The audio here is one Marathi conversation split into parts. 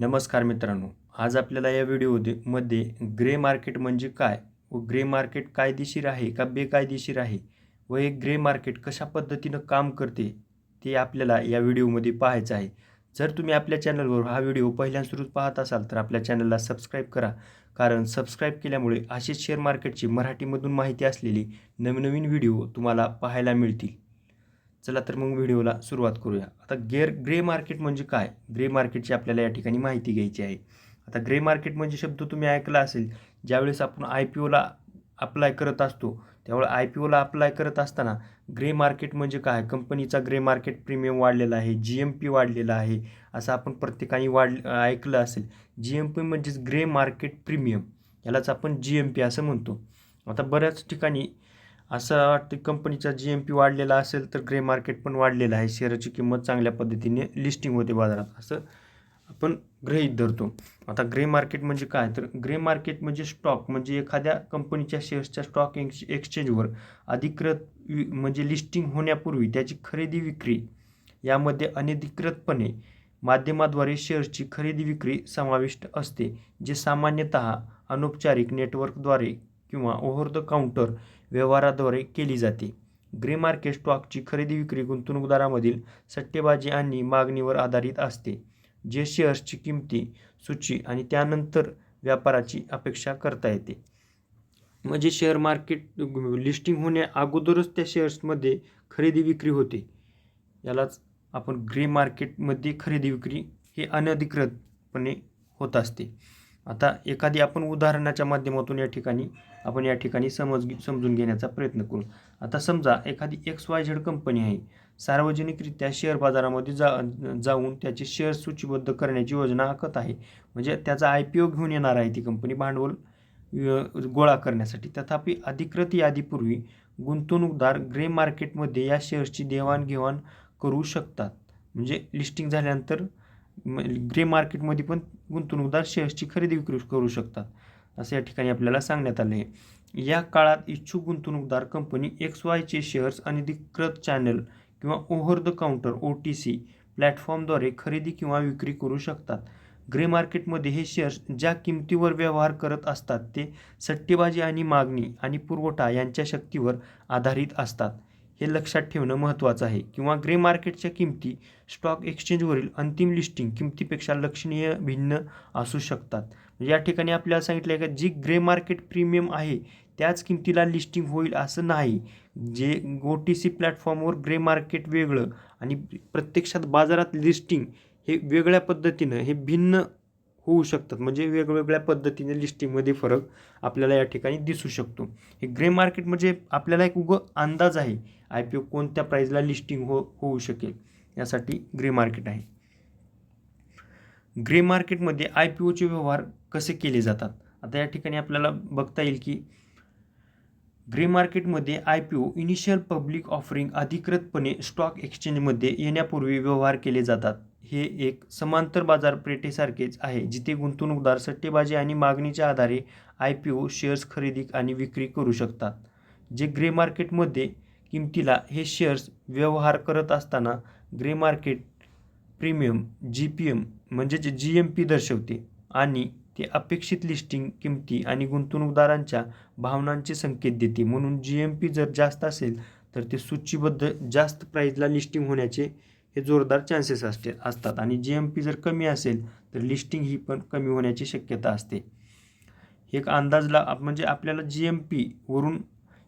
नमस्कार मित्रांनो आज आपल्याला या व्हिडिओमध्ये मध्ये ग्रे मार्केट म्हणजे काय व ग्रे मार्केट कायदेशीर आहे का बेकायदेशीर आहे व हे ग्रे मार्केट कशा पद्धतीनं काम करते ते आपल्याला या व्हिडिओमध्ये पाहायचं आहे. जर तुम्ही आपल्या चॅनलवर हा व्हिडिओ पहिल्यांदा पाहत असाल तर आपल्या चॅनलला सबस्क्राईब करा. कारण सबस्क्राईब केल्यामुळे असेच शेअर मार्केटची मराठीमधून माहिती असलेली नवीन नवीन व्हिडिओ तुम्हाला पाहायला मिळतील. चला तर मग व्हिडिओला सुरुवात करूया. आता गेअर ग्रे मार्केट म्हणजे काय? ग्रे मार्केटची आपल्याला या ठिकाणी माहिती घ्यायची आहे. आता ग्रे मार्केट म्हणजे शब्द तुम्ही ऐकला असेल ज्यावेळेस आपण आय पी ओला अप्लाय करत असतो त्यावेळेस आय पी ओला अप्लाय करत असताना ग्रे मार्केट म्हणजे काय? कंपनीचा ग्रे मार्केट प्रीमियम वाढलेला आहे जी एम पी वाढलेला आहे असं आपण प्रत्येकाने वाढ ऐकलं असेल. जी एम पी म्हणजेच ग्रे मार्केट प्रीमियम यालाच आपण जी एम पी असं म्हणतो. आता बऱ्याच ठिकाणी असं वाटतं कंपनीचा जी एम पी वाढलेला असेल तर ग्रे मार्केट पण वाढलेलं आहे. शेअरची किंमत चांगल्या पद्धतीने लिस्टिंग होते बाजारात. असं आपण गृहीत धरतो. आता ग्रे मार्केट म्हणजे काय? तर ग्रे मार्केट म्हणजे स्टॉक म्हणजे एखाद्या कंपनीच्या शेअर्सच्या स्टॉक एक्स एक्सचेंजवर अधिकृत वि म्हणजे लिस्टिंग होण्यापूर्वी त्याची खरेदी विक्री यामध्ये अनधिकृतपणे माध्यमाद्वारे शेअर्सची खरेदी विक्री समाविष्ट असते जे सामान्यतः अनौपचारिक नेटवर्कद्वारे किंवा ओव्हर द काउंटर व्यवहाराद्वारे केली जाते. ग्रे मार्केट स्टॉकची खरेदी विक्री गुंतवणूकदारामधील सट्टेबाजी आणि मागणीवर आधारित असते जे शेअर्सची किंमती सूची आणि त्यानंतर व्यापाराची अपेक्षा करता येते. म्हणजे शेअर मार्केट लिस्टिंग होण्या अगोदरच त्या शेअर्समध्ये खरेदी विक्री होते. यालाच आपण ग्रे मार्केटमध्ये खरेदी विक्री हे अनधिकृतपणे होत असते. आता एखादी आपण उदाहरणाच्या माध्यमातून या ठिकाणी आपण या ठिकाणी समज समजून घेण्याचा प्रयत्न करू. आता समजा एखादी एक्स वाय झेड कंपनी आहे. सार्वजनिकरित्या शेअर बाजारामध्ये जा जाऊन त्याचे शेअर सूचीबद्ध करण्याची योजना आखत आहे. म्हणजे त्याचा आय पी ओ घेऊन येणार आहे ती कंपनी भांडवल गोळा करण्यासाठी. तथापि अधिकृत यादीपूर्वी गुंतवणूकदार ग्रे मार्केटमध्ये या शेअर्सची देवाणघेवाण करू शकतात. म्हणजे लिस्टिंग झाल्यानंतर ग्रे मार्केटमध्ये पण गुंतवणूकदार शेअर्सची खरेदी विक्री करू शकतात असं या ठिकाणी आपल्याला सांगण्यात आले आहे या काळात इच्छुक गुंतवणूकदार कंपनी एक्स वायचे शेअर्स अनधिकृत चॅनल किंवा over the counter O T C प्लॅटफॉर्मद्वारे खरेदी किंवा विक्री करू शकतात. ग्रे मार्केटमध्ये हे शेअर्स ज्या किमतीवर व्यवहार करत असतात ते सट्टेबाजी आणि मागणी आणि पुरवठा यांच्या शक्तीवर आधारित असतात. हे लक्षात ठेवणं महत्त्वाचं आहे. किंवा ग्रे मार्केटच्या किमती स्टॉक एक्सचेंजवरील अंतिम लिस्टिंग किमतीपेक्षा लक्षणीय भिन्न असू शकतात. म्हणजे या ठिकाणी आपल्याला सांगितलं आहे का जी ग्रे मार्केट प्रीमियम आहे त्याच किमतीला लिस्टिंग होईल असं नाही. जे ओ टी सी प्लॅटफॉर्मवर ग्रे मार्केट वेगळं आणि प्रत्यक्षात बाजारात लिस्टिंग हे वेगळ्या पद्धतीनं हे भिन्न होऊ शकतात. म्हणजे वेगवेगळ्या पद्धतीने लिस्टिंगमध्ये फरक आपल्याला या ठिकाणी दिसू शकतो. हे ग्रे मार्केट म्हणजे आपल्याला एक उगं अंदाज आहे. आय पी ओ कोणत्या प्राईजला लिस्टिंग हो होऊ शकेल. यासाठी ग्रे मार्केट आहे. ग्रे मार्केटमध्ये आय पी ओचे व्यवहार कसे केले जातात? आता या ठिकाणी आपल्याला बघता येईल की ग्रे मार्केटमध्ये I P O initial public offering अधिकृतपणे स्टॉक एक्सचेंजमध्ये येण्यापूर्वी व्यवहार केले जातात. हे एक समांतर बाजारपेठेसारखेच आहे जिथे गुंतवणूकदार सट्टेबाजी आणि मागणीच्या आधारे आय पी ओ शेअर्स खरेदी आणि विक्री करू शकतात. जे ग्रे मार्केटमध्ये किमतीला हे शेअर्स व्यवहार करत असताना grey market premium G P M म्हणजेच जी एम पी दर्शवते आणि ते अपेक्षित लिस्टिंग किमती आणि गुंतवणूकदारांच्या भावनांचे संकेत देते. म्हणून जी एम पी जर जास्त असेल तर ते सूचीबद्ध जास्त प्राईजला लिस्टिंग होण्याचे हे जोरदार चान्सेस असते असतात. आणि जी एम पी जर कमी असेल तर लिस्टिंग ही पण कमी होण्याची शक्यता असते. एक अंदाजला म्हणजे आपल्याला जी एम पीवरून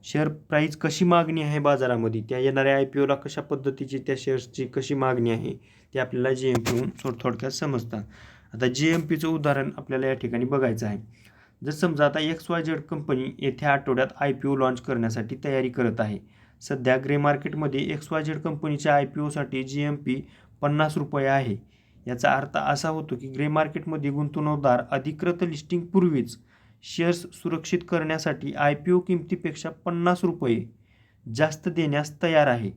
शेअर प्राईज कशी मागणी आहे बाजारामध्ये? त्या येणाऱ्या आय पी ओला कशा पद्धतीची त्या शेअर्सची कशी मागणी आहे? ते आपल्याला जी एम पीहून थोड थोडक्यात समजतात. आता जी एम पीचं उदाहरण आपल्याला या ठिकाणी बघायचं आहे. जर समजा आता एक्स वाय झेड कंपनी येत्या आठवड्यात आय पी ओ लॉन्च करण्यासाठी तयारी करत आहे. सध्या ग्रे मार्केटमध्ये एक्स वाय झेड कंपनीच्या आय पी ओसाठी जी एम पी पन्नास रुपये आहे. याचा अर्थ असा होतो की ग्रे मार्केटमध्ये गुंतवणूकदार अधिकृत लिस्टिंगपूर्वीच शेअर्स सुरक्षित करण्यासाठी आय पी ओ किमतीपेक्षा पन्नास रुपये जास्त देण्यास तयार आहे.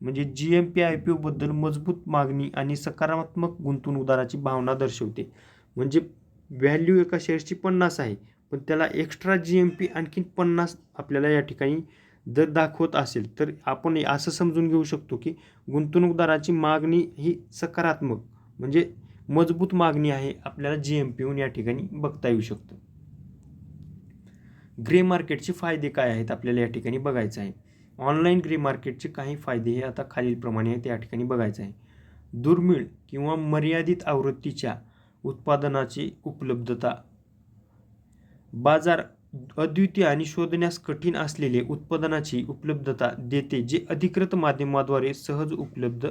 म्हणजे G M P I P ओबद्दल मजबूत मागणी आणि सकारात्मक गुंतवणूकदाराची भावना दर्शवते. म्हणजे व्हॅल्यू एका शेअर्सची पन्नास आहे पण त्याला एक्स्ट्रा जी एम पी आणखीन पन्नास आपल्याला या ठिकाणी जर दाखवत असेल तर आपण असं समजून घेऊ शकतो की गुंतवणूकदाराची मागणी ही सकारात्मक म्हणजे मजबूत मागणी आहे आपल्याला जी एम पी या ठिकाणी बघता येऊ शकतं. ग्रे मार्केटचे फायदे काय आहेत आपल्याला या ठिकाणी बघायचं आहे. ऑनलाईन ग्रे मार्केटचे काही फायदे हे आता खालीलप्रमाणे आहेत या ठिकाणी बघायचं आहे. दुर्मिळ किंवा मर्यादित आवृत्तीच्या उत्पादनाची उपलब्धता. बाजार अद्वितीय आणि शोधण्यास कठीण असलेले उत्पादनाची उपलब्धता देते जे अधिकृत माध्यमाद्वारे सहज उपलब्ध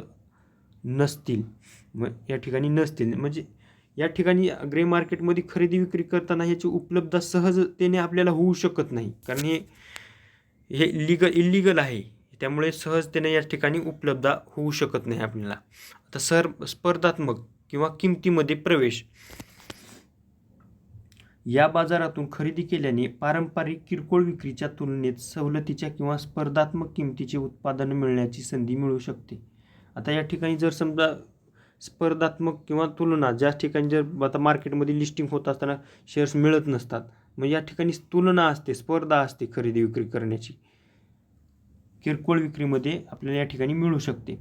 नसतील. म या ठिकाणी नसतील. म्हणजे या ठिकाणी ग्रे मार्केटमध्ये खरेदी विक्री करताना ह्याची उपलब्धता सहजतेने आपल्याला होऊ शकत नाही. कारण हे हे लिगल इलिगल आहे. त्यामुळे सहजतेने या ठिकाणी उपलब्ध होऊ शकत नाही आपल्याला. आता सर स्पर्धात्मक किंवा किमतीमध्ये प्रवेश. या बाजारातून खरेदी केल्याने पारंपरिक किरकोळ विक्रीच्या तुलनेत सवलतीच्या किंवा स्पर्धात्मक किमतीचे उत्पादन मिळण्याची संधी मिळू शकते. आता या ठिकाणी जर समजा स्पर्धात्मक किंवा तुलना ज्या ठिकाणी जर आता मार्केटमध्ये लिस्टिंग होत असताना शेअर्स मिळत नसतात मग या ठिकाणी तुलना असते स्पर्धा असते खरेदी विक्री करण्याची. किरकोळ विक्रीमध्ये आपल्याला या ठिकाणी मिळू शकते.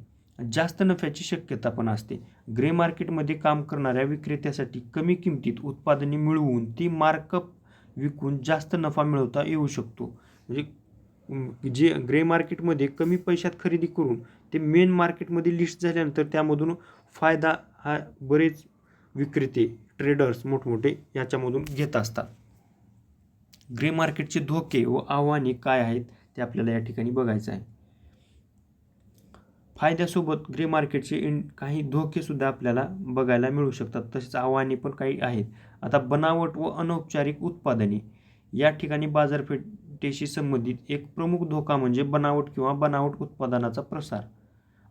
जास्त नफ्याची शक्यता पण असते. ग्रे मार्केटमध्ये काम करणाऱ्या विक्रेत्यासाठी कमी किमतीत उत्पादने मिळवून ती मार्कअप विकून जास्त नफा मिळवता येऊ शकतो. म्हणजे जे ग्रे मार्केटमध्ये कमी पैशात खरेदी करून ते मेन मार्केटमध्ये लिस्ट झाल्यानंतर त्यामधून फायदा हा बरेच विक्रेते ट्रेडर्स मोठमोठे याच्यामधून घेत असतात. ग्रे मार्केटचे धोके व आव्हाने काय आहेत ते आपल्याला या ठिकाणी बघायचं आहे. फायद्यासोबत ग्रे मार्केटचे इन काही धोकेसुद्धा आपल्याला बघायला मिळू शकतात. तसेच आव्हाने पण काही आहेत. आता बनावट व अनौपचारिक उत्पादने. या ठिकाणी बाजारपेठेशी संबंधित एक प्रमुख धोका म्हणजे बनावट किंवा बनावट उत्पादनाचा प्रसार.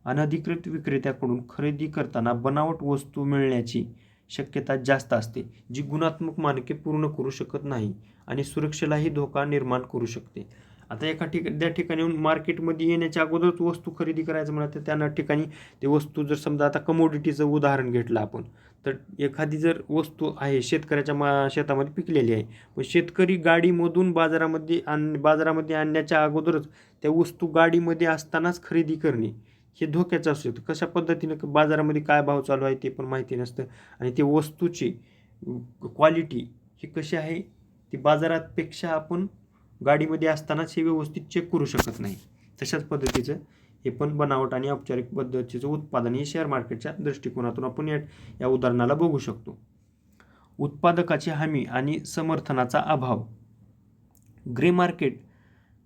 अनधिकृत विक्रेत्याकडून खरेदी करताना बनावट वस्तू मिळण्याची शक्यता जास्त असते जी गुणात्मक मानके पूर्ण करू शकत नाही आणि सुरक्षेलाही धोका निर्माण करू शकते. आता एका ठिकाणी त्या ठिकाणी मार्केटमध्ये येण्याच्या अगोदरच वस्तू खरेदी करायचं म्हणा तर त्यांना ठिकाणी ते वस्तू जर समजा आता कमोडिटीचं उदाहरण घेतलं आपण तर एखादी जर वस्तू आहे शेतकऱ्याच्या मा शेतामध्ये पिकलेली आहे पण शेतकरी गाडीमधून बाजारामध्ये आण बाजारामध्ये आणण्याच्या अगोदरच त्या वस्तू गाडीमध्ये असतानाच खरेदी करणे हे धोक्याचं असू शकतं. कशा पद्धतीनं बाजारामध्ये काय भाव चालू आहे ते पण माहिती नसतं आणि ते वस्तूची क्वालिटी ही कशी आहे ती बाजारापेक्षा आपण गाडीमध्ये असतानाच हे व्यवस्थित चेक करू शकत नाही. तशाच पद्धतीचं हे पण बनावट आणि औपचारिक पद्धतीचं उत्पादन हे शेअर मार्केटच्या दृष्टिकोनातून आपण या या उदाहरणाला बघू शकतो. उत्पादकाची हमी आणि समर्थनाचा अभाव. ग्रे मार्केट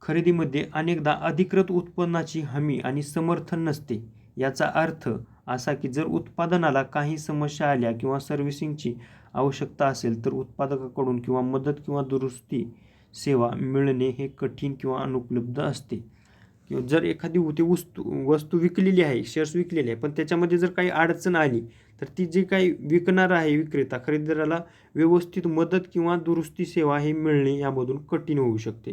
खरेदीमध्ये अनेकदा अधिकृत उत्पन्नाची हमी आणि समर्थन नसते. याचा अर्थ असा की जर उत्पादनाला काही समस्या आल्या किंवा सर्व्हिसिंगची आवश्यकता असेल तर उत्पादकाकडून किंवा मदत किंवा दुरुस्ती सेवा मिळणे हे कठीण किंवा अनुपलब्ध असते. किंवा जर एखादी ती वस्तू वस्तू विकलेली आहे शेअर्स विकलेले आहे पण त्याच्यामध्ये जर काही अडचण आली तर ती जे काही विकणार आहे विक्रेता खरेदीदाराला व्यवस्थित मदत किंवा दुरुस्ती सेवा हे मिळणे यामधून कठीण होऊ शकते.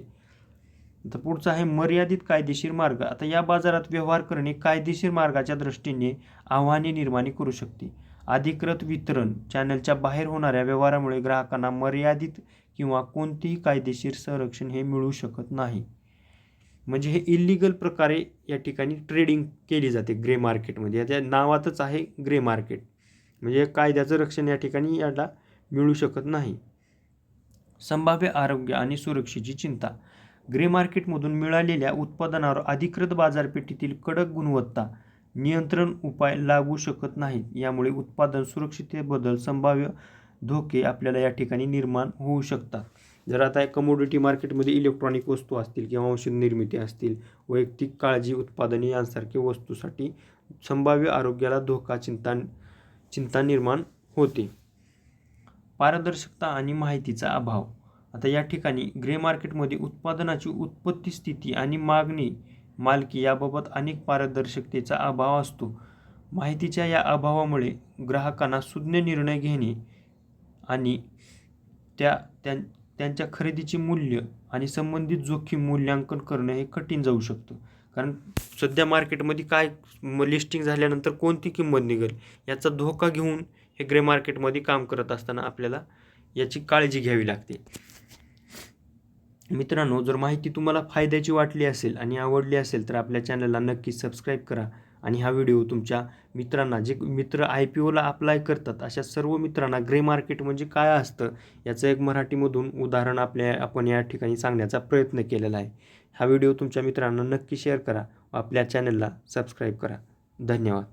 आता पुढचा आहे मर्यादित कायदेशीर मार्ग. आता या बाजारात व्यवहार करणे कायदेशीर मार्गाच्या दृष्टीने आव्हाने निर्माण करू शकते. अधिकृत वितरण चॅनलच्या बाहेर होणाऱ्या व्यवहारामुळे ग्राहकांना मर्यादित किंवा कोणतेही कायदेशीर संरक्षण हे मिळू शकत नाही. म्हणजे हे इलिगल प्रकारे या ठिकाणी ट्रेडिंग केली जाते ग्रे मार्केटमध्ये याच्या नावातच आहे ग्रे मार्केट म्हणजे कायद्याचं रक्षण या ठिकाणी याला मिळू शकत नाही. संभाव्य आरोग्य आणि सुरक्षेची चिंता. ग्रे मार्केटमधून मिळालेल्या उत्पादनावर अधिकृत बाजारपेठेतील कडक गुणवत्ता नियंत्रण उपाय लागू शकत नाहीत. यामुळे उत्पादन सुरक्षिततेबद्दल संभाव्य धोके आपल्याला या ठिकाणी निर्माण होऊ शकतात. जर आता कमोडिटी मार्केटमध्ये इलेक्ट्रॉनिक वस्तू असतील किंवा औषध निर्मिती असतील वैयक्तिक काळजी उत्पादने यांसारख्या वस्तूसाठी संभाव्य आरोग्याला धोका चिंता चिंता निर्माण होते. पारदर्शकता आणि माहितीचा अभाव. आता या ठिकाणी ग्रे मार्केटमध्ये उत्पादनाची उत्पत्ती स्थिती आणि मागणी मालकी याबाबत अनेक पारदर्शकतेचा अभाव असतो. माहितीच्या या अभावामुळे ग्राहकांना सुज्ञ निर्णय घेणे आणि त्या त्यां त्यांच्या खरेदीचे मूल्य आणि संबंधित जोखीम मूल्यांकन करणं हे कठीण जाऊ शकतं. कारण सध्या मार्केटमध्ये काय लिस्टिंग झाल्यानंतर कोणती किंमत निघेल याचा धोका घेऊन हे ग्रे मार्केटमध्ये काम करत असताना आपल्याला याची काळजी घ्यावी लागते. मित्रांनो जर माहिती तुम्हाला फायद्याची वाटली असेल आणि आवडली असेल तर आपल्या चॅनलला नक्की सबस्क्राईब करा आणि हा व्हिडिओ तुमच्या मित्रांना जे मित्र आय पी ओला अप्लाय करतात अशा सर्व मित्रांना ग्रे मार्केट म्हणजे काय असतं याचं एक मराठीमधून उदाहरण आपल्या आपण या ठिकाणी सांगण्याचा प्रयत्न केलेला आहे. हा व्हिडिओ तुमच्या मित्रांना नक्की शेअर करा आपल्या चॅनलला सबस्क्राईब करा. धन्यवाद.